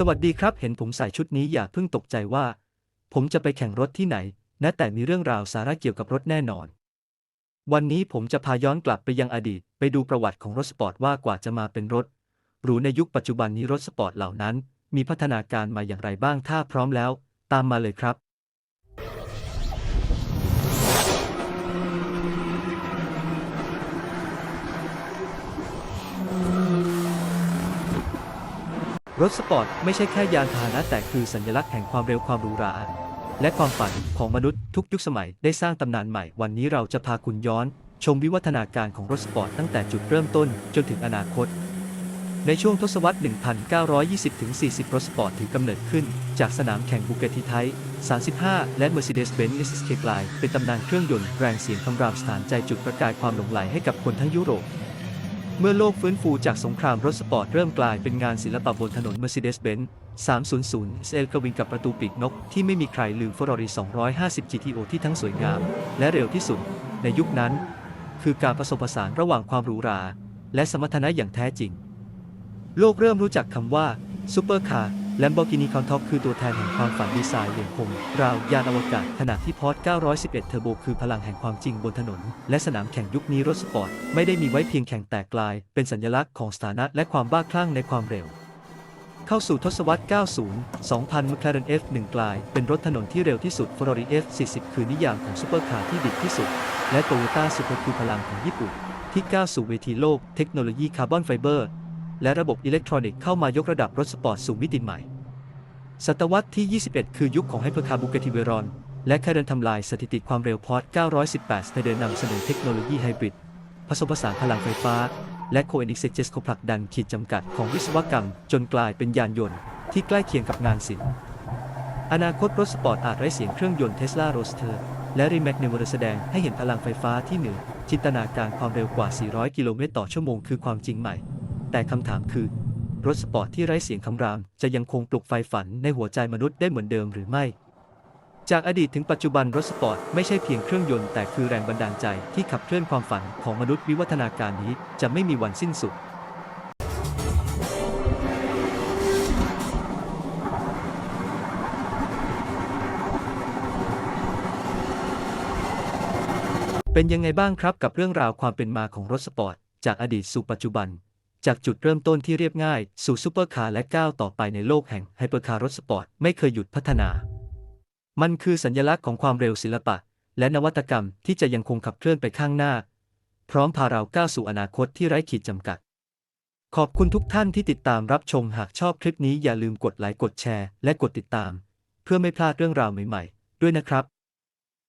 สวัสดีครับ เห็นผมใส่ชุดนี้อย่าเพิ่งตกใจว่า ผมจะไปแข่งรถที่ไหน นะแต่มีเรื่องราวสาระเกี่ยวกับรถแน่นอน วันนี้ผมจะพาย้อนกลับไปยังอดีต ไปดูประวัติของรถสปอร์ตว่ากว่าจะมาเป็นรถหรูในยุคปัจจุบันนี้รถสปอร์ตเหล่านั้น มีพัฒนาการมาอย่างไรบ้างถ้าพร้อมแล้ว ตามมาเลยครับ รถสปอร์ตไม่ใช่แค่ยานพาหนะแต่คือสัญลักษณ์แห่งความเร็วความหรูหราและความฝันของมนุษย์ทุกยุคสมัยได้สร้างตำนานใหม่ วันนี้เราจะพาคุณย้อน ชมวิวัฒนาการของรถสปอร์ตตั้งแต่จุดเริ่มต้นจนถึงอนาคต ในช่วงทศวรรษ 1920-40 รถสปอร์ตถือกำเนิดขึ้น จากสนามแข่งบูเกติไท35 และ Mercedes-Benz SK กลายเป็นตำนานเครื่องยนต์แรงเสียงคำรามสถานใจจุดประกายความหลงไหลให้กับคนทั้งยุโรป เมื่อโลกฟื้นฟูจากสงครามรถสปอร์ตเริ่มกลายเป็นงานศิลปะบนถนน Mercedes-Benz 300 SL กวินกับประตูปีกนกที่ไม่มีใครลืม Ferrari 250 GTO ที่ทั้งสวยงาม และเร็วที่สุด ในยุคนั้น คือการผสมผสานระหว่างความหรูหรา และสมรรถนะอย่างแท้จริง โลกเริ่มรู้จักคำว่าซูเปอร์คาร์ Lamborghini Countach คือตัวแทนแห่งความฝันดีไซน์เหลี่ยมคมราวยานอวกาศ ขณะที่พอร์ต911 เทอร์โบคือพลังแห่งความจริงบนถนน และสนามแข่งยุคนี้รถสปอร์ต ไม่ได้มีไว้เพียงแข่งแตกลาย เป็นสัญลักษณ์ของสถานะและความบ้าคลั่งในความเร็ว เข้าสู่ทศวรรษ 90 2000 McLaren F1 กลาย เป็นรถถนนที่เร็วที่สุด Ferrari F40 คือนิยามของซูเปอร์คาร์ที่ดิบที่สุด และ Toyota Supra คือพลังของญี่ปุ่นที่ก้าวสู่เวทีโลก เทคโนโลยีคาร์บอนไฟเบอร์ และระบบอิเล็กทรอนิกส์เข้ามายกระดับรถสปอร์ตสู่มิติใหม่ ศตวรรษที่ 21 คือยุคของไฮเปอร์คาร์บูเกติเวรอน และแคเดนทำลายสถิติความเร็วพอร์ต918ไปเดินนำเสนอเทคโนโลยีไฮบริดผสมผสานพลังไฟฟ้า และโคเอน i กเซเจสโคผลักดันขีดจำกัดของวิศวกรรม จนกลายเป็นยานยนต์ที่ใกล้เคียงกับงานศิลป์อนาคตรถสปอร์ตอาจไร้เสียงเครื่องยนต์เทสลาโรสเตอร์และรีแมกเนวแสดงให้เห็นพลังไฟฟ้าที่เหนือจินตนาการความเร็วกว่า 400 กิโลเมตรต่อชั่วโมงคือความจริงใหม่ แต่คำถามคือ รถสปอร์ตที่ไร้เสียงคำราม จะยังคงปลุกไฟฝันในหัวใจมนุษย์ได้เหมือนเดิมหรือไม่ จากอดีตถึงปัจจุบันรถสปอร์ตไม่ใช่เพียงเครื่องยนต์แต่คือแรงบันดาลใจที่ขับเคลื่อนความฝันของมนุษย์วิวัฒนาการนี้จะไม่มีวันสิ้นสุดเป็นยังไงบ้างครับกับเรื่องราวความเป็นมาของรถสปอร์ต จากอดีตสู่ปัจจุบัน จากจุดเริ่มต้นที่เรียบง่าย สู่ซูเปอร์คาร์และก้าวต่อไปในโลกแห่งไฮเปอร์คาร์รถสปอร์ตไม่เคยหยุดพัฒนา มันคือสัญลักษณ์ของความเร็วศิลปะ และนวัตกรรมที่จะยังคงขับเคลื่อนไปข้างหน้า พร้อมพาเราก้าวสู่อนาคตที่ไร้ขีดจำกัด ขอบคุณทุกท่านที่ติดตามรับชมหากชอบคลิปนี้อย่าลืมกดไลค์กดแชร์ และกดติดตาม เพื่อไม่พลาดเรื่องราวใหม่ ๆ ด้วยนะครับ